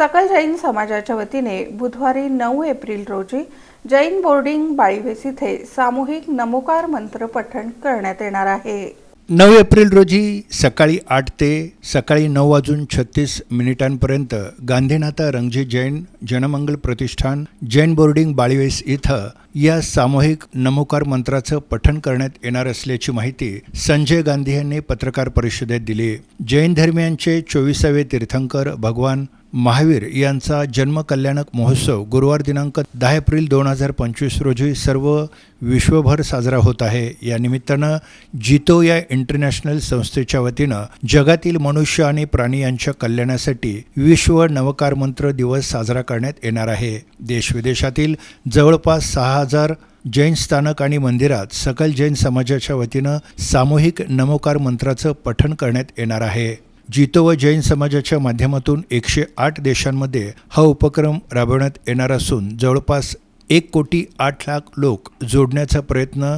सकल जैन समाजाच्या वतीने बुधवारी नऊ एप्रिल रोजी जैन बोर्डिंग बाळीवेस इथे सामूहिक नमोकार मंत्र पठण करण्यात येणार आहे. नऊ एप्रिल रोजी सकाळी आठ ते सकाळी नऊ वाजून छत्तीस मिनिटांपर्यंत गांधीनाथा रंगजी जैन जनमंगल प्रतिष्ठान जैन बोर्डिंग बाळीवेस इथं या सामूहिक नमोकार मंत्राचं पठण करण्यात येणार असल्याची माहिती संजय गांधी यांनी पत्रकार परिषदेत दिली. जैन धर्मियांचे चोवीसावे तीर्थंकर भगवान महावीर यांचा जन्मकल्याणक महोत्सव गुरुवार दिनांक दहा एप्रिल दोन हजार पंचवीस रोजी सर्व विश्वभर साजरा होत आहे. या निमित्तानं जितो या इंटरनॅशनल संस्थेच्या वतीनं जगातील मनुष्य आणि प्राणी यांच्या कल्याणासाठी विश्व नवकार मंत्र दिवस साजरा करण्यात येणार आहे. देशविदेशातील जवळपास सहा हजार जैन स्थानक आणि मंदिरात सकल जैन समाजाच्या वतीनं सामूहिक नमोकार मंत्राचं पठण करण्यात येणार आहे. जितो व जैन समाजाच्या माध्यमातून एकशे आठ देशांमध्ये हा उपक्रम राबवण्यात येणार असून जवळपास एक कोटी आठ लाख लोक जोडण्याचा प्रयत्न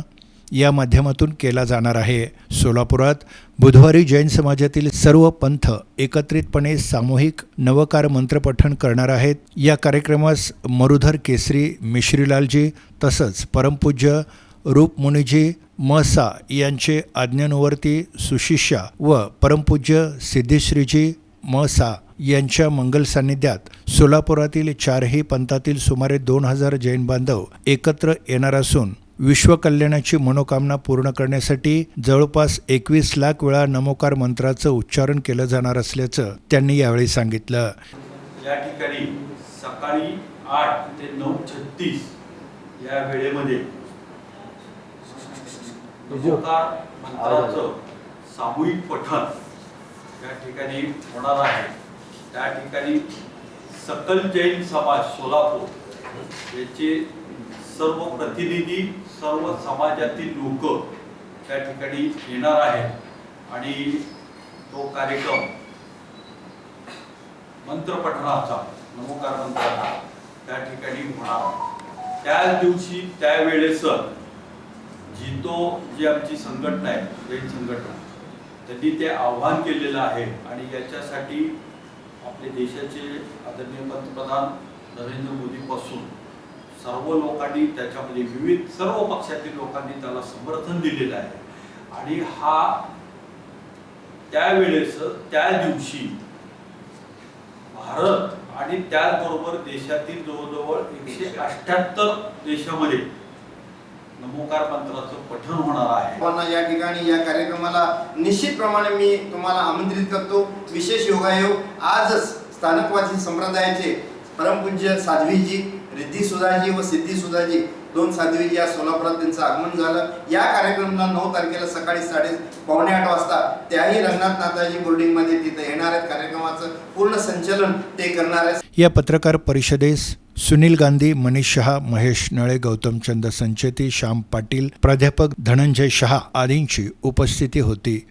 या माध्यमातून केला जाणार आहे. सोलापुरात बुधवारी जैन समाजातील सर्व पंथ एकत्रितपणे सामूहिक नवकार मंत्रपठण करणार आहेत. या कार्यक्रमास मरुधर केसरी मिश्रीलालजी तसंच परमपूज्य रूपमुनीजी मसा यांचे आज्ञानुवर्ती सुशिष्या व परमपूज्य सिद्धेश्रीजी मसा यांच्या मंगल सान्निध्यात सोलापुरातील चारही पंथातील सुमारे दोन हजार जैन बांधव एकत्र येणार असून विश्वकल्याणाची मनोकामना पूर्ण करण्यासाठी जवळपास एकवीस लाख वेळा नमोकार मंत्राचं उच्चारण केलं जाणार असल्याचं त्यांनी यावेळी सांगितलं. या ठिकाणी सकाळी आठ ते नऊ छत्तीस या वेळेमध्ये नमोकार मंत्राचं सामूहिक पठण या ठिकाणी होणार आहे. त्या ठिकाणी सकल जैन समाज सोलापूर याचे सर्व प्रतिनिधी सर्व समाजातील लोक त्या ठिकाणी येणार आहेत. आणि तो कार्यक्रम मंत्रपठणाचा नमोकार मंत्राचा त्या ठिकाणी होणार त्याच दिवशी त्यावेळेस जितो जी आमची संघटना आहे जैन संघटना त्यांनी ते आव्हान केलेलं आहे आणि याच्यासाठी आपले देशाचे आदरणीय पंतप्रधान नरेंद्र मोदीपासून सर्व लोकांनी त्याच्यामध्ये विविध सर्व पक्षातील लोकांनी त्याला समर्थन दिलेलं आहे. आणि हा त्यावेळेस त्या दिवशी भारत आणि त्याचबरोबर देशातील जवळजवळ एकशे अठ्ठ्याहत्तर देशामध्ये नमोकार मंत्राचं पठण होणार आहे. सर्वांना या ठिकाणी या कार्यक्रमाला निश्चितप्रमाणे मी तुम्हाला आमंत्रित करतो. विशेष योगायोग आजच स्थानकवासी संप्रदायाचे परमपूज्य साध्वीजी रिद्धी सुधाजी व सिद्धी सुधाजी दोन साध्वीजी या सोलापुरात त्यांचं आगमन झालं. या कार्यक्रमाला नऊ तारखेला सकाळी साडे पावणे आठ वाजता त्याही रंगनाथ नाथाजी बोर्डिंगमध्ये तिथे येणार आहेत. कार्यक्रमाचं पूर्ण संचलन ते करणार आहेत. या पत्रकार परिषदेस सुनील गांधी मनीष शहा महेश नळे गौतमचंद संचेती श्याम पाटील प्राध्यापक धनंजय शहा आदींची उपस्थिती होती.